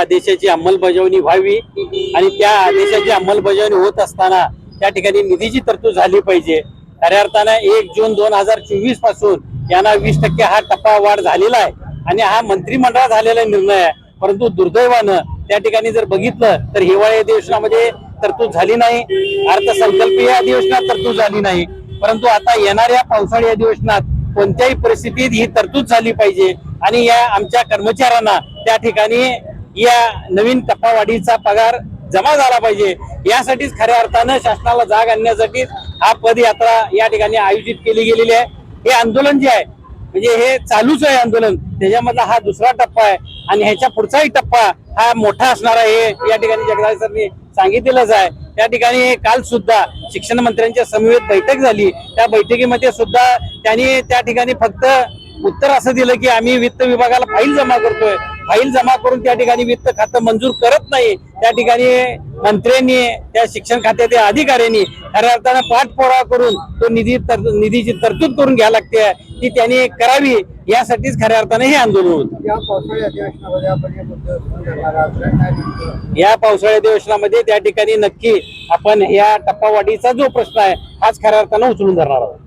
आदेशाची अंमलबजावणी व्हावी आणि त्या आदेशाची अंमलबजावणी होत असताना त्या ठिकाणी निधीची तरतूद झाली पाहिजे. खऱ्या अर्थानं एक जून दोन हजार चोवीसपासून यांना वीस टक्के हा टप्पा वाढ झालेला आहे. आणि हा मंत्रिमंडळात झालेला निर्णय आहे. परंतु दुर्दैवानं त्या ठिकाणी जर बघितलं तर हिवाळी अधिवेशनामध्ये तरतूद झाली नाही. अर्थसंकल्पीय अधिवेशनात तरतूद झाली नाही. परंतु आता येणाऱ्या पावसाळी अधिवेशनात कोणत्याही परिस्थितीत ही तरतूद झाली पाहिजे. आणि या आमच्या कर्मचाऱ्यांना त्या ठिकाणी या नवीन टप्पावाढीचा पगार जमा झाला पाहिजे. यासाठीच खऱ्या अर्थानं शासनाला जाग आणण्यासाठी हा पदयात्रा या ठिकाणी आयोजित केली गेलेली आहे. हे आंदोलन जे आहे म्हणजे हे चालूच आहे आंदोलन. त्याच्यामधला हा दुसरा टप्पा आहे. आणि ह्याच्या पुढचाही टप्पा हा मोठा असणार आहे. हे या ठिकाणी जगदाळे सरनी सांगितलेलंच आहे. त्या ठिकाणी काल सुद्धा शिक्षण मंत्र्यांच्या समवेत बैठक झाली. त्या बैठकीमध्ये सुद्धा त्यांनी त्या ठिकाणी फक्त उत्तर असं दिलं की आम्ही वित्त विभागाला फाईल जमा करतोय. फाईल जमा करून त्या ठिकाणी वित्त खातं मंजूर करत नाही त्या ठिकाणी मंत्र्यांनी त्या शिक्षण खात्याच्या अधिकाऱ्यांनी खऱ्या अर्थानं पाठपुरावा करून तो निधी तर निधीची तरतूद करून घ्यावी लागते ती त्यांनी करावी यासाठीच खऱ्या अर्थानं हे आंदोलन होतं. या पावसाळी अधिवेशनामध्ये हे त्या ठिकाणी नक्की आपण या टप्पावाढीचा जो प्रश्न आहे हाच खऱ्या अर्थानं उचलून धरणार आहोत.